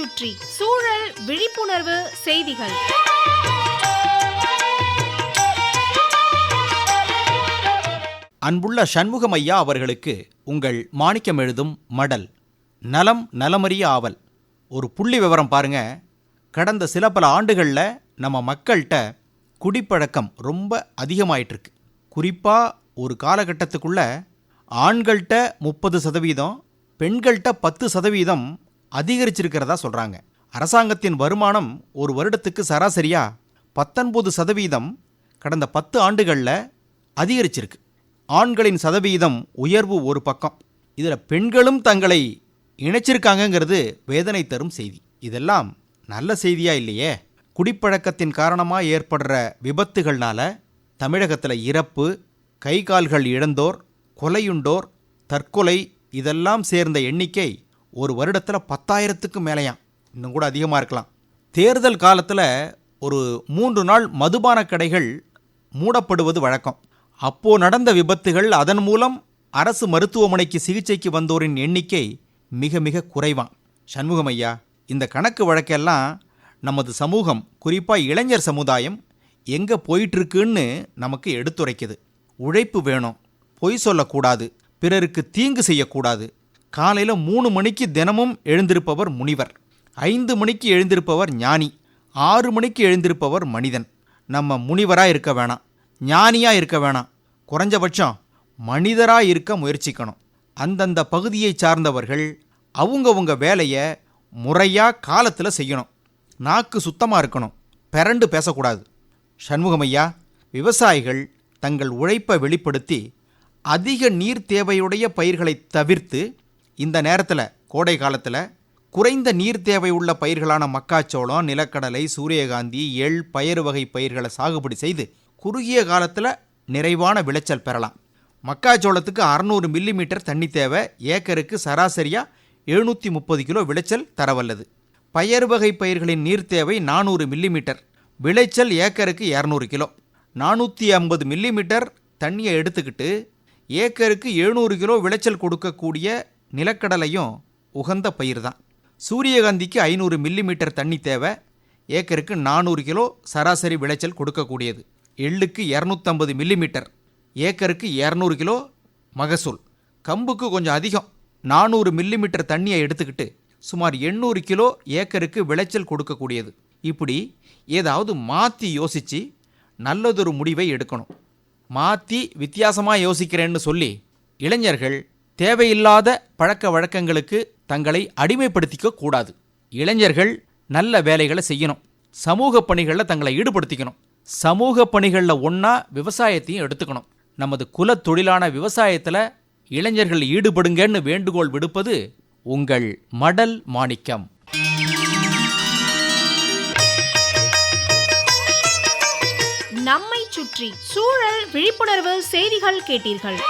சுற்றி சூழல் விழிப்புணர்வு செய்திகள். அன்புள்ள சண்முகம் ஐயா அவர்களுக்கு உங்கள் மாணிக்கம் எழுதும் மடல் நலம் நலமறிய ஆவல். ஒரு புள்ளி விவரம் பாருங்க. கடந்த சில பல ஆண்டுகளில் நம்ம மக்கள்கிட்ட குடிப்பழக்கம் ரொம்ப அதிகமாயிட்டு இருக்கு குறிப்பாக ஒரு காலகட்டத்துக்குள்ள ஆண்கள்கிட்ட முப்பது சதவீதம் பெண்கள்கிட்ட பத்து சதவீதம் அதிகரிச்சிருக்கிறதா சொல்கிறாங்க அரசாங்கத்தின் வருமானம் ஒரு வருடத்துக்கு சராசரியாக பத்தொன்பது சதவீதம் கடந்த பத்து ஆண்டுகளில் அதிகரிச்சிருக்கு. ஆண்களின் சதவீதம் உயர்வு ஒரு பக்கம். இதில் பெண்களும் தங்களை இணைச்சிருக்காங்கங்கிறது வேதனை தரும் செய்தி. இதெல்லாம் நல்ல செய்தியா இல்லையே? குடிப்பழக்கத்தின் காரணமாக ஏற்படுற விபத்துகள்னால தமிழகத்தில் இறப்பு கை கால்கள் இழந்தோர் கொலையுண்டோர் தற்கொலை இதெல்லாம் சேர்ந்த எண்ணிக்கை ஒரு வருடத்தில் பத்தாயிரத்துக்கு மேலேயாம் இன்னும் கூட அதிகமாக இருக்கலாம். தேர்தல் காலத்தில் ஒரு மூன்று நாள் மதுபான கடைகள் மூடப்படுவது வழக்கம். அப்போ நடந்த விபத்துகள் அதன் மூலம் அரசு மருத்துவமனைக்கு சிகிச்சைக்கு வந்தோரின் எண்ணிக்கை மிக மிக குறைவான் சண்முகம் ஐயா இந்த கணக்கு வழக்கெல்லாம் நமது சமூகம் குறிப்பாக இளைஞர் சமுதாயம் எங்கே போயிட்டுருக்குன்னு நமக்கு எடுத்துரைக்குது. உழைப்பு வேணும் பொய் சொல்லக்கூடாது பிறருக்கு தீங்கு செய்யக்கூடாது காலையில் மூணு மணிக்கு தினமும் எழுந்திருப்பவர் முனிவர் ஐந்து மணிக்கு எழுந்திருப்பவர் ஞானி ஆறு மணிக்கு எழுந்திருப்பவர் மனிதன். நம்ம முனிவராக இருக்க வேணாம் ஞானியாக இருக்க வேணாம் குறைஞ்சபட்சம் மனிதராக இருக்க முயற்சிக்கணும். அந்தந்த பகுதியை சார்ந்தவர்கள் அவங்கவுங்க வேலையை முறையாக காலத்தில் செய்யணும். நாக்கு சுத்தமாக இருக்கணும் பிறண்டு பேசக்கூடாது. சண்முகமையா விவசாயிகள் தங்கள் உழைப்பை வெளிப்படுத்தி அதிக நீர் தேவையுடைய பயிர்களை தவிர்த்து இந்த நேரத்தில் கோடை காலத்தில் குறைந்த நீர் தேவை உள்ள பயிர்களான மக்காச்சோளம் நிலக்கடலை சூரியகாந்தி எள் பயறு வகை பயிர்களை சாகுபடி செய்து குறுகிய காலத்தில் நிறைவான விளைச்சல் பெறலாம். மக்காச்சோளத்துக்கு அறநூறு மில்லிமீட்டர் தண்ணி தேவை ஏக்கருக்கு சராசரியாக எழுநூற்றி முப்பது கிலோ விளைச்சல் தரவல்லது. பயறு வகை பயிர்களின் நீர் தேவை நானூறு மில்லிமீட்டர் விளைச்சல் ஏக்கருக்கு இரநூறு கிலோ. நானூற்றி ஐம்பது மில்லிமீட்டர் தண்ணியை எடுத்துக்கிட்டு ஏக்கருக்கு எழுநூறு கிலோ விளைச்சல் கொடுக்கக்கூடிய நிலக்கடலையும் உகந்த பயிர் தான் சூரியகாந்திக்கு ஐநூறு மில்லிமீட்டர் தண்ணி தேவை. ஏக்கருக்கு நானூறு கிலோ சராசரி விளைச்சல் கொடுக்கக்கூடியது. எள்ளுக்கு இரநூத்தம்பது மில்லிமீட்டர். ஏக்கருக்கு இரநூறு கிலோ மகசூல். கம்புக்கு கொஞ்சம் அதிகம். நானூறு மில்லிமீட்டர் தண்ணியை எடுத்துக்கிட்டு சுமார் எண்ணூறு கிலோ ஏக்கருக்கு விளைச்சல் கொடுக்கக்கூடியது. இப்படி ஏதாவது மாற்றி யோசித்து நல்லதொரு முடிவை எடுக்கணும். மாற்றி வித்தியாசமாக யோசிக்கிறேன்னு சொல்லி இளைஞர்கள் தேவையில்லாத பழக்க வழக்கங்களுக்கு தங்களை அடிமைப்படுத்திக்க கூடாது. இளைஞர்கள் நல்ல வேலைகளை செய்யணும். சமூக பணிகளில் தங்களை ஈடுபடுத்திக்கணும். சமூக பணிகளில் ஒன்றா விவசாயத்தையும் எடுத்துக்கணும். நமது குல தொழிலான விவசாயத்தில் இளைஞர்கள் ஈடுபடுங்கன்னு வேண்டுகோள் விடுப்பது உங்கள் மடல் மாணிக்கம். நம்மை சுற்றி சூழல் விழிப்புணர்வு செய்திகள் கேட்டீர்கள்.